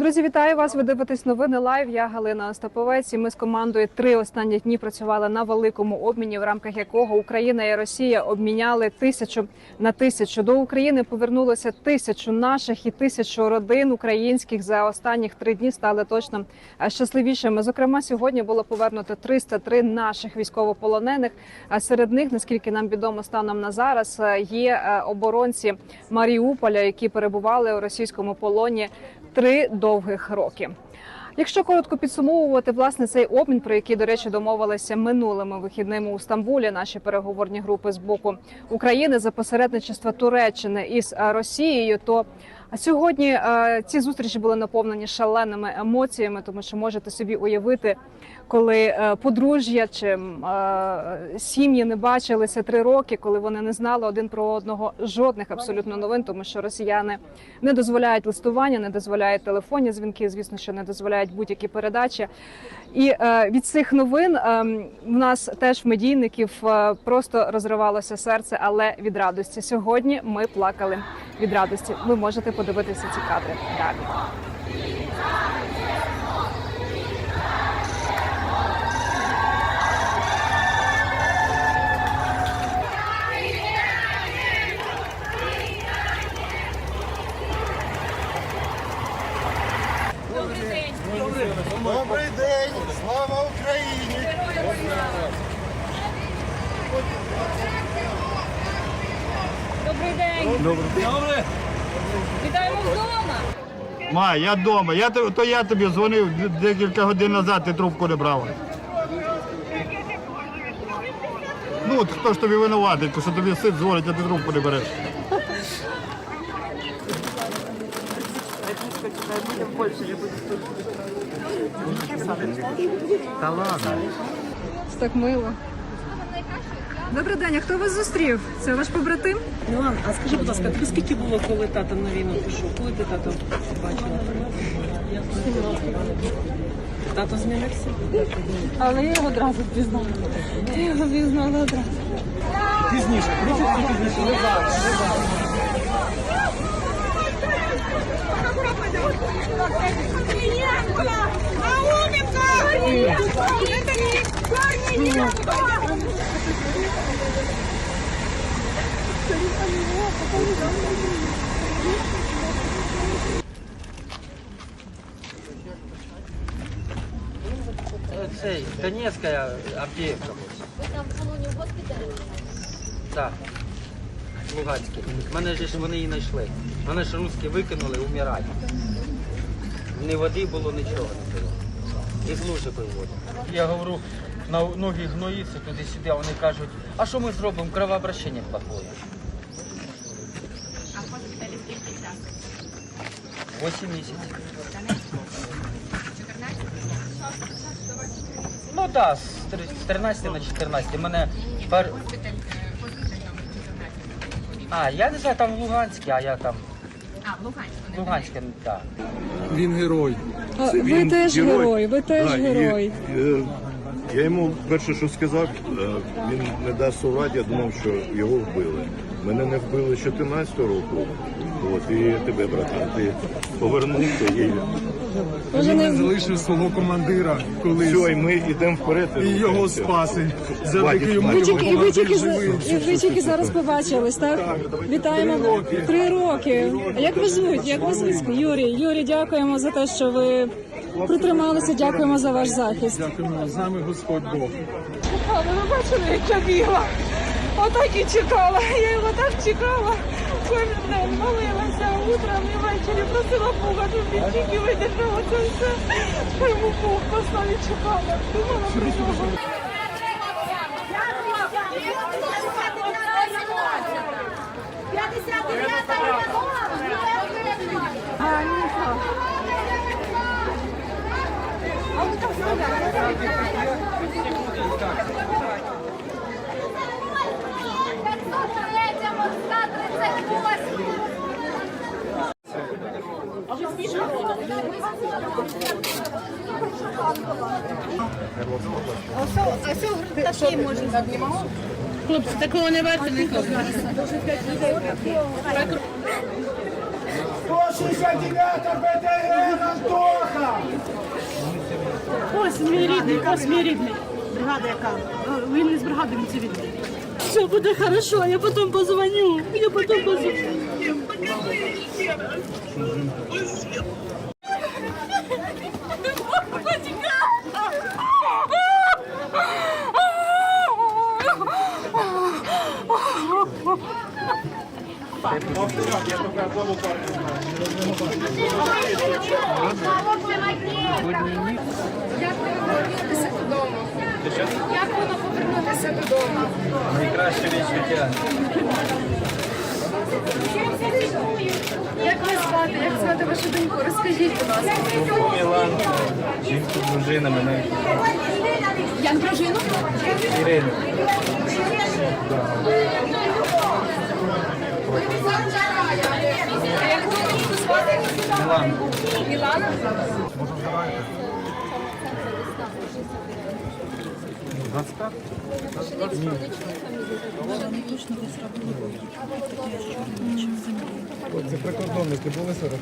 Друзі, вітаю вас! Ви дивитесь новини лайв. Я Галина Остаповець. І ми з командою три останні дні працювали на великому обміні, в рамках якого Україна і Росія обміняли тисячу на тисячу. До України повернулося тисячу наших і тисячу родин українських за останніх три дні стали точно е, щасливішими. Зокрема, сьогодні було повернуто 303 наших військовополонених. А серед них, наскільки нам відомо станом на зараз, е, є е, оборонці Маріуполя, які перебували у російському полоні три довгих роки. Якщо коротко підсумовувати власне цей обмін, про який до речі домовилися минулими вихідними у Стамбулі, наші переговорні групи з боку України за посередничества Туреччини із Росією, то сьогодні е, ці зустрічі були наповнені шаленими емоціями, тому що можете собі уявити, коли е, подружжя чи е, сім'ї не бачилися три роки, коли вони не знали один про одного жодних абсолютно новин, тому що росіяни не дозволяють листування, не дозволяють телефонні дзвінки, звісно, що не дозволяють будь-які передачі. І е, від цих новин е, в нас теж в медійників е, просто розривалося серце, але від радості. Сьогодні ми плакали від радості. Ви можете подивитися ці кадри далі. Добрий день! Слава Україні! Добрий день. Добре. Вітаємо вдома. Ма, я вдома. Я, то я тобі дзвонив декілька годин назад, ти трубку не брав. Ну, от хто ж тобі винуватий, що тобі син дзвонить, а ти трубку не береш. Так мило. Добрий день, а хто вас зустрів? Це ваш побратим? Мілан, а скажи, будь ласка, тобі скільки було, коли тато на війну пішов? Коли ти тато бачила? Тато змінився? Але я його одразу впізнала. Я його впізнала одразу. Пізніше, трішки пізніше, не зараз. не зараз. Цей, Донецька Авдіївка. Ви там в салоні в госпіталі? Так. Луганський. Мене ж вони її знайшли. Мене ж русські викинули, умирати. Ні води було, нічого не було. І з лужи виводять. Я говорю, на ноги гноїться туди-сюди, а вони кажуть, а що ми зробимо? Кровообращення плохое. 8 місяців. Ну так, да, з 13 на 14. Мене пер... А, я не знаю, там в Луганській, а я там. А, в Луганську. Луганське, так. Він герой. А, Ви він теж герой, ви теж Да, і, герой. Е, я йому перше, що сказав, е, він не дасть у я думав, що його вбили. Мене не вбили з 14 року, От, і тебе, братан, ти повернувся і Може, не не залишив свого командира колись все, і ми йдемо вперед. і його спаси. Завдяки йому ви його тільки, і ви тільки, за- живий. і ви тільки зараз побачились, так? Вітаємо три роки. А як ви звуть? Як ви звуть? Юрій. Юрій, дякуємо за те, що ви притрималися. Дякуємо за ваш захист. Дякуємо. З нами Господь Бог. Але ви бачили, як я бігла. Отак і чекала. Я його так чекала. Кожен день молилася утром і ввечері просила Бога, щоб він тільки видержав це все. Йому Бог послав і чекала. Думала про нього. Хлопці, такого не варто ніколи. 169 БТР Антоха! Ось мій рідний, ось мій рідний. Бригада яка? Він не з бригади, він цивільний. Все буде хорошо, я потім позвоню. Я потім позвоню. Як воно повернутися додому? Як воно повернутися додому? Найкраще відчуття. Як вас звати? Як звати вашу доньку? Розкажіть, будь ласка. Мілан, жінку, дружина мене. Як дружину? Ірина. Як доньку звати? Мілан. Мілана? Це прикордонники були 40?